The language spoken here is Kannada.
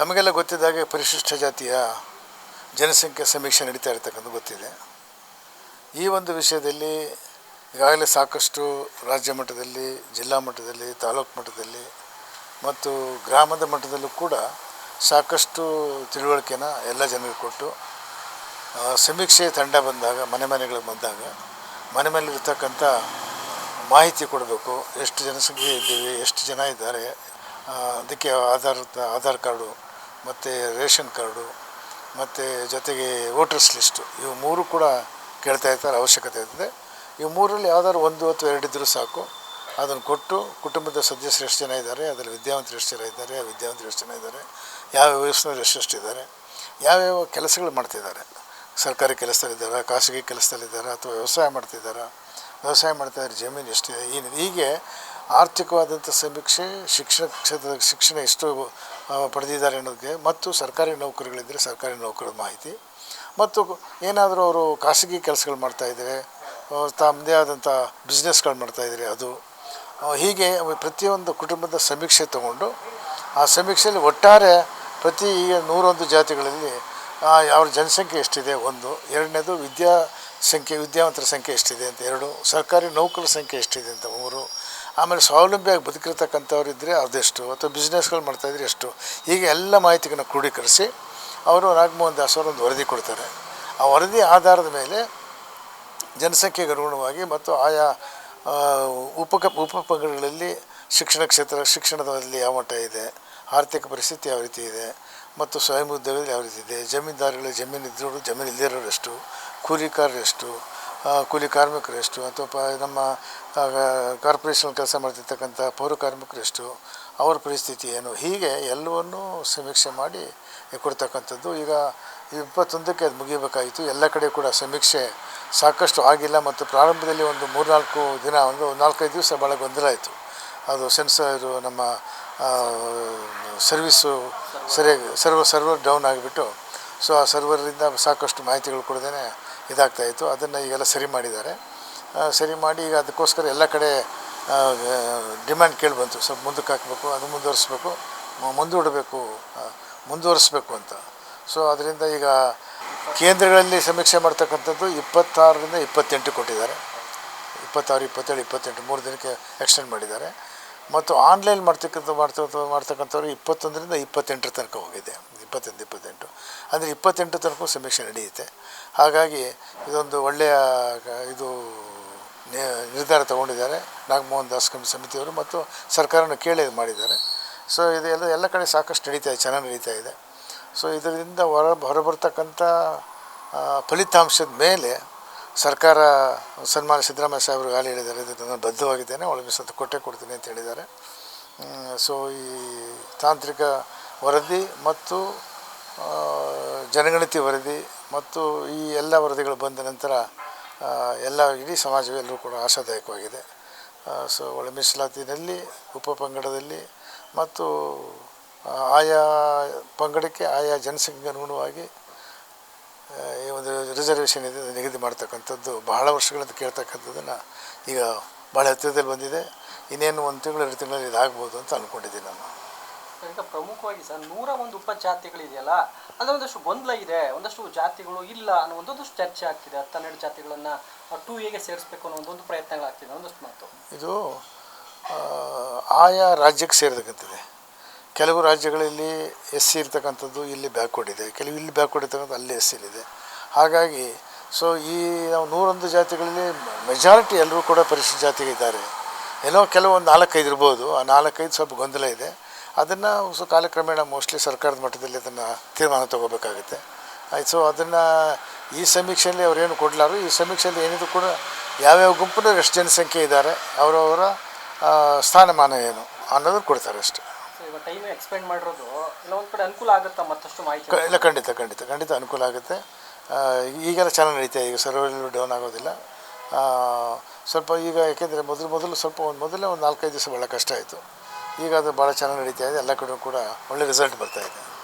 ತಮಗೆಲ್ಲ ಗೊತ್ತಿದ್ದಾಗೆ ಪರಿಶಿಷ್ಟ ಜಾತಿಯ ಜನಸಂಖ್ಯೆ ಸಮೀಕ್ಷೆ ನಡೀತಾ ಇರತಕ್ಕಂಥ ಗೊತ್ತಿದೆ. ಈ ಒಂದು ವಿಷಯದಲ್ಲಿ ಈಗಾಗಲೇ ಸಾಕಷ್ಟು ರಾಜ್ಯ ಮಟ್ಟದಲ್ಲಿ, ಜಿಲ್ಲಾ ಮಟ್ಟದಲ್ಲಿ, ತಾಲೂಕು ಮಟ್ಟದಲ್ಲಿ ಮತ್ತು ಗ್ರಾಮದ ಮಟ್ಟದಲ್ಲೂ ಕೂಡ ಸಾಕಷ್ಟು ತಿಳುವಳಿಕೆನ ಎಲ್ಲ ಜನರಿಗೆ ಕೊಟ್ಟು ಸಮೀಕ್ಷೆ ತಂಡ ಬಂದಾಗ, ಮನೆ ಮನೆಗಳಿಗೆ ಬಂದಾಗ, ಮನೆ ಮನೆಯಲ್ಲಿರ್ತಕ್ಕಂಥ ಮಾಹಿತಿ ಕೊಡಬೇಕು. ಎಷ್ಟು ಜನಸಂಖ್ಯೆ ಇದ್ದೀವಿ, ಎಷ್ಟು ಜನ ಇದ್ದಾರೆ ಅದಕ್ಕೆ ಆಧಾರ, ಆಧಾರ್ ಕಾರ್ಡು ಮತ್ತು ರೇಷನ್ ಕಾರ್ಡು, ಮತ್ತು ಜೊತೆಗೆ ವೋಟರ್ಸ್ ಲಿಸ್ಟು, ಇವು ಮೂರು ಕೂಡ ಕೇಳ್ತಾ ಇರ್ತಾರೆ, ಅವಶ್ಯಕತೆ ಇರ್ತದೆ. ಇವು ಮೂರಲ್ಲಿ ಯಾವ್ದಾದ್ರು ಒಂದು ಅಥವಾ ಎರಡಿದ್ದರೂ ಸಾಕು. ಅದನ್ನು ಕೊಟ್ಟು ಕುಟುಂಬದ ಸದಸ್ಯರು ಎಷ್ಟು ಜನ ಇದ್ದಾರೆ, ಅದರಲ್ಲಿ ವಿದ್ಯಾವಂತರು ಎಷ್ಟು ಜನ ಇದ್ದಾರೆ ವಿದ್ಯಾವಂತರು ಎಷ್ಟು ಜನ ಇದ್ದಾರೆ ಯಾವ ವಯಸ್ಸಿನವ್ರು ಎಷ್ಟೆಷ್ಟು ಇದ್ದಾರೆ, ಯಾವ್ಯಾವ ಕೆಲಸಗಳು ಮಾಡ್ತಿದ್ದಾರೆ. ಸರ್ಕಾರಿ ಕೆಲಸದಲ್ಲಿದ್ದಾರೆ ಖಾಸಗಿ ಕೆಲಸದಲ್ಲಿದ್ದಾರೆ ಅಥವಾ ವ್ಯವಸಾಯ ಮಾಡ್ತಿದ್ದಾರೆ, ವ್ಯವಸಾಯ ಮಾಡ್ತಾಯಿದ್ರೆ ಜಮೀನು ಎಷ್ಟಿದೆ ಈ ಹೀಗೆ ಆರ್ಥಿಕವಾದಂಥ ಸಮೀಕ್ಷೆ, ಶಿಕ್ಷಣ ಕ್ಷೇತ್ರದ ಶಿಕ್ಷಣ ಎಷ್ಟು ಪಡೆದಿದ್ದಾರೆ ಅನ್ನೋದಕ್ಕೆ ಮತ್ತು ಸರ್ಕಾರಿ ನೌಕರಿಗಳಿದ್ದರೆ ಸರ್ಕಾರಿ ನೌಕರರ ಮಾಹಿತಿ. ಮತ್ತು ಏನಾದರೂ ಅವರು ಖಾಸಗಿ ಕೆಲಸಗಳು ಮಾಡ್ತಾಯಿದ್ದಾರೆ ತಮ್ಮದೇ ಆದಂಥ ಬಿಸ್ನೆಸ್ಗಳು ಮಾಡ್ತಾಯಿದ್ದಾರೆ ಅದು ಹೀಗೆ ಪ್ರತಿಯೊಂದು ಕುಟುಂಬದ ಸಮೀಕ್ಷೆ ತಗೊಂಡು ಆ ಸಮೀಕ್ಷೆಯಲ್ಲಿ ಒಟ್ಟಾರೆ ಪ್ರತಿ ಈಗ ನೂರೊಂದು ಜಾತಿಗಳಲ್ಲಿ ಅವ್ರ ಜನಸಂಖ್ಯೆ ಎಷ್ಟಿದೆ? ಒಂದು. ಎರಡನೇದು ವಿದ್ಯಾ ಸಂಖ್ಯೆ, ವಿದ್ಯಾವಂತರ ಸಂಖ್ಯೆ ಎಷ್ಟಿದೆ ಅಂತ? ಎರಡು. ಸರ್ಕಾರಿ ನೌಕರರ ಸಂಖ್ಯೆ ಎಷ್ಟಿದೆ ಅಂತ? ಮೂರು. ಆಮೇಲೆ ಸ್ವಾವಲಂಬಿಯಾಗಿ ಬದುಕಿರ್ತಕ್ಕಂಥವ್ರು ಇದ್ದರೆ ಅದೆಷ್ಟು? ಅಥವಾ ಬಿಸ್ನೆಸ್ಗಳು ಮಾಡ್ತಾಯಿದ್ರೆ ಎಷ್ಟು? ಹೀಗೆ ಎಲ್ಲ ಮಾಹಿತಿಗಳನ್ನ ಕ್ರೋಢೀಕರಿಸಿ ಅವರು ನಾಗಮೋಹನ್ ದಾಸ್ ಒಂದು ವರದಿ ಕೊಡ್ತಾರೆ. ಆ ವರದಿ ಆಧಾರದ ಮೇಲೆ ಜನಸಂಖ್ಯೆಗೆ ಅನುಗುಣವಾಗಿ ಮತ್ತು ಆಯಾ ಉಪಕ ಪಂಗಡಗಳಲ್ಲಿ ಶಿಕ್ಷಣ ಕ್ಷೇತ್ರ, ಶಿಕ್ಷಣದಲ್ಲಿ ಯಾವ ಮಟ್ಟ ಇದೆ, ಆರ್ಥಿಕ ಪರಿಸ್ಥಿತಿ ಯಾವ ರೀತಿ ಇದೆ, ಮತ್ತು ಸ್ವಯಂ ಉದ್ಯೋಗದಲ್ಲಿ ಯಾವ ರೀತಿ ಇದೆ ಜಮೀನ್ದಾರುಗಳು ಜಮೀನು ಇದ್ದವರು ಜಮೀನು ಇಲ್ಲದಿರೋರು ಎಷ್ಟು, ಕೂಲಿಕಾರರು ಎಷ್ಟು ಕೂಲಿ ಕಾರ್ಮಿಕರು ಎಷ್ಟು? ಅಥವಾ ಪ, ನಮ್ಮ ಕಾರ್ಪೊರೇಷನ್ ಕೆಲಸ ಮಾಡ್ತಿರ್ತಕ್ಕಂಥ ಪೌರ ಕಾರ್ಮಿಕರು ಎಷ್ಟು? ಅವ್ರ ಪರಿಸ್ಥಿತಿ ಏನು? ಹೀಗೆ ಎಲ್ಲವನ್ನೂ ಸಮೀಕ್ಷೆ ಮಾಡಿ ಕೊಡ್ತಕ್ಕಂಥದ್ದು. ಈಗ ಇಪ್ಪತ್ತೊಂದಕ್ಕೆ ಅದು ಮುಗಿಯಬೇಕಾಯಿತು. ಎಲ್ಲ ಕಡೆ ಕೂಡ ಸಮೀಕ್ಷೆ ಸಾಕಷ್ಟು ಆಗಿಲ್ಲ ಮತ್ತು ಪ್ರಾರಂಭದಲ್ಲಿ ಒಂದು ಮೂರ್ನಾಲ್ಕು ದಿನ, ಒಂದು ನಾಲ್ಕೈದು ದಿವಸ ಭಾಳ ಗೊಂದಲ ಆಯಿತು. ಅದು ಸೆನ್ಸರ್ ನಮ್ಮ ಸರ್ವಿಸು ಸರಿಯಾಗಿ ಸರ್ವರ್ ಸರ್ವರ್ ಡೌನ್ ಆಗಿಬಿಟ್ಟು, ಸೊ ಆ ಸರ್ವರಿಂದ ಸಾಕಷ್ಟು ಮಾಹಿತಿಗಳು ಕೊಡದೇ ಇದಾಗ್ತಾಯಿತ್ತು ಅದನ್ನು ಈಗೆಲ್ಲ ಸರಿ ಮಾಡಿದ್ದಾರೆ. ಸರಿ ಮಾಡಿ ಈಗ ಅದಕ್ಕೋಸ್ಕರ ಎಲ್ಲ ಕಡೆ ಡಿಮ್ಯಾಂಡ್ ಕೇಳಿ ಬಂತು. ಸ್ವಲ್ಪ ಮುಂದಕ್ಕೆ ಹಾಕಬೇಕು, ಅದು ಮುಂದುವರಿಸ್ಬೇಕು ಮುಂದೂಡಬೇಕು ಮುಂದುವರಿಸ್ಬೇಕು ಅಂತ. ಸೊ ಅದರಿಂದ ಈಗ ಕೇಂದ್ರಗಳಲ್ಲಿ ಸಮೀಕ್ಷೆ ಮಾಡ್ತಕ್ಕಂಥದ್ದು ಇಪ್ಪತ್ತಾರರಿಂದ ಇಪ್ಪತ್ತೆಂಟು ಕೊಟ್ಟಿದ್ದಾರೆ. ಇಪ್ಪತ್ತಾರು, ಇಪ್ಪತ್ತೇಳು, ಇಪ್ಪತ್ತೆಂಟು, ಮೂರು ದಿನಕ್ಕೆ ಎಕ್ಸ್ಟೆಂಡ್ ಮಾಡಿದ್ದಾರೆ. ಮತ್ತು ಆನ್ಲೈನ್ ಮಾಡ್ತಕ್ಕಂಥ ಮಾಡ್ತಕ್ಕಂಥ, ಮಾಡ್ತಕ್ಕಂಥವ್ರು ಇಪ್ಪತ್ತೊಂದರಿಂದ ಇಪ್ಪತ್ತೆಂಟರ ತನಕ ಹೋಗಿದೆ. ಇಪ್ಪತ್ತೊಂದು ಇಪ್ಪತ್ತೆಂಟು. ಅಂದರೆ ಇಪ್ಪತ್ತೆಂಟು ತನಕ ಸಮೀಕ್ಷೆ ನಡೆಯುತ್ತೆ. ಹಾಗಾಗಿ ಇದೊಂದು ಒಳ್ಳೆಯ, ಇದು ನಿರ್ಧಾರ ತಗೊಂಡಿದ್ದಾರೆ. ನಾಗಮೋಹನ್ ದಾಸ್ ಕಮಿ ಸಮಿತಿಯವರು ಮತ್ತು ಸರ್ಕಾರನ ಕೇಳಿ ಮಾಡಿದ್ದಾರೆ. ಸೊ ಇದು ಎಲ್ಲ ಎಲ್ಲ ಕಡೆ ಸಾಕಷ್ಟು ನಡೀತಾ ಇದೆ ಚೆನ್ನಾಗಿ ನಡೀತಾ ಇದೆ. ಸೊ ಇದರಿಂದ ಹೊರ, ಹೊರಬರ್ತಕ್ಕಂಥ ಫಲಿತಾಂಶದ ಮೇಲೆ ಸರ್ಕಾರ ಸನ್ಮಾನ ಸಿದ್ದರಾಮಯ್ಯ ಸಾಹೇಬರು ಗಾಲಿ ಹೇಳಿದ್ದಾರೆ. ಇದಕ್ಕೆ ನಾನು ಬದ್ಧವಾಗಿದ್ದೇನೆ. ಒಳಗೆ ಕೊಟ್ಟೆ ಕೊಡ್ತೀನಿ ಅಂತ ಹೇಳಿದ್ದಾರೆ. ಸೊ ಈ ತಾಂತ್ರಿಕ ವರದಿ ಮತ್ತು ಜನಗಣತಿ ವರದಿ ಮತ್ತು ಈ ಎಲ್ಲ ವರದಿಗಳು ಬಂದ ನಂತರ ಎಲ್ಲ ಇಡೀ ಸಮಾಜವೇ ಎಲ್ಲರೂ ಕೂಡ ಆಶಾದಾಯಕವಾಗಿದೆ. ಸೊ ಒಳ ಮೀಸಲಾತಿನಲ್ಲಿ ಉಪಪಂಗಡದಲ್ಲಿ ಮತ್ತು ಆ, ಆಯಾ ಪಂಗಡಕ್ಕೆ ಆಯಾ ಜನಸಂಖ್ಯೆಗೆ ಅನುಗುಣವಾಗಿ ಈ ಒಂದು ರಿಸರ್ವೇಷನ್ ಇದೆ ನಿಗದಿ ಮಾಡ್ತಕ್ಕಂಥದ್ದು ಬಹಳ ವರ್ಷಗಳಿಂದ ಕೇಳ್ತಕ್ಕಂಥದ್ದನ್ನು ಈಗ ಭಾಳ ಹತ್ತಿರದಲ್ಲಿ ಬಂದಿದೆ. ಇನ್ನೇನು ಒಂದು ತಿಂಗಳು ಎರಡು ತಿಂಗಳಲ್ಲಿ ಇದಾಗ್ಬೋದು ಅಂತ ಅಂದ್ಕೊಂಡಿದ್ದೀನಿ ನಾನು. ಪ್ರಮುಖವಾಗಿ ಸರ್ ನೂರ ಒಂದು ಉಪಜಾತಿಗಳಿದೆಯಲ್ಲ ಅದರ ಒಂದಷ್ಟು ಗೊಂದಲ ಇದೆ, ಒಂದಷ್ಟು ಜಾತಿಗಳು ಇಲ್ಲ ಅನ್ನೋ ಒಂದೊಂದಷ್ಟು ಚರ್ಚೆ ಆಗ್ತಿದೆ, ಹತ್ತೆರಡು ಜಾತಿಗಳನ್ನ ಟು ಎಗೆ ಸೇರಿಸ್ಬೇಕು ಅನ್ನೋ ಒಂದೊಂದು ಪ್ರಯತ್ನಗಳಾಗ್ತಿದೆ, ಒಂದಷ್ಟು ಮಾತು. ಇದು ಆಯಾ ರಾಜ್ಯಕ್ಕೆ ಸೇರಿದಕ್ಕಂತಿದೆ ಕೆಲವು ರಾಜ್ಯಗಳಲ್ಲಿ ಎಸ್ ಸಿ ಇರ್ತಕ್ಕಂಥದ್ದು ಇಲ್ಲಿ ಬ್ಯಾಕ್ವರ್ಡ್ ಇದೆ, ಕೆಲವು ಇಲ್ಲಿ ಬ್ಯಾಕ್ವರ್ಡ್ ಇರ್ತಕ್ಕಂಥ ಅಲ್ಲಿ ಎಸ್ ಇದೆ. ಹಾಗಾಗಿ, ಸೊ ಈ ನಾವು ನೂರೊಂದು ಜಾತಿಗಳಲ್ಲಿ ಮೆಜಾರಿಟಿ ಎಲ್ಲರೂ ಕೂಡ ಪರಿಶಿಷ್ಟ ಜಾತಿಗೆ ಇದ್ದಾರೆ. ಏನೋ ಕೆಲವೊಂದು ನಾಲ್ಕೈದು ಇರ್ಬೋದು, ಆ ನಾಲ್ಕೈದು ಸ್ವಲ್ಪ ಗೊಂದಲ ಇದೆ. ಅದನ್ನು ಸೊ ಕಾಲಕ್ರಮೇಣ ಮೋಸ್ಟ್ಲಿ ಸರ್ಕಾರದ ಮಟ್ಟದಲ್ಲಿ ಅದನ್ನು ತೀರ್ಮಾನ ತಗೋಬೇಕಾಗುತ್ತೆ. ಆಯ್ತು ಸೊ ಅದನ್ನು ಈ ಸಮೀಕ್ಷೆಯಲ್ಲಿ ಅವ್ರೇನು ಕೊಡಲಾರು ಈ ಸಮೀಕ್ಷೆಯಲ್ಲಿ ಏನಿದ್ರು ಕೂಡ ಯಾವ್ಯಾವ ಗುಂಪಿನ ಎಷ್ಟು ಜನಸಂಖ್ಯೆ ಇದ್ದಾರೆ ಅವರವರ ಸ್ಥಾನಮಾನ ಏನು ಅನ್ನೋದನ್ನು ಕೊಡ್ತಾರೆ ಅಷ್ಟೇ. ಎಕ್ಸ್ಪೆಂಡ್ ಮಾಡಿರೋದು ಇಲ್ಲ ಕಡೆ ಅನುಕೂಲ ಆಗುತ್ತಾ ಮತ್ತಷ್ಟು ಮಾಹಿತಿ? ಕ- ಇಲ್ಲ ಖಂಡಿತ ಖಂಡಿತ ಖಂಡಿತ ಅನುಕೂಲ ಆಗುತ್ತೆ. ಈಗೆಲ್ಲ ಚೆನ್ನಾಗಿ ನಡೀತಾ ಈಗ ಸರ್ವರ್ ಡೌನ್ ಆಗೋದಿಲ್ಲ. ಸ್ವಲ್ಪ ಈಗ ಯಾಕೆಂದರೆ ಮೊದಲು ಮೊದಲು ಸ್ವಲ್ಪ ಒಂದು ಮೊದಲೇ ಒಂದು ನಾಲ್ಕೈದು ದಿವಸ ಭಾಳ ಕಷ್ಟ ಆಯಿತು. ಈಗ ಅದು ಭಾಳ ಚೆನ್ನಾಗಿ ನಡೀತಾ ಇದೆ. ಎಲ್ಲ ಕಡೆ ಕೂಡ ಒಳ್ಳೆ ರಿಸಲ್ಟ್ ಬರ್ತಾ ಇದೆ.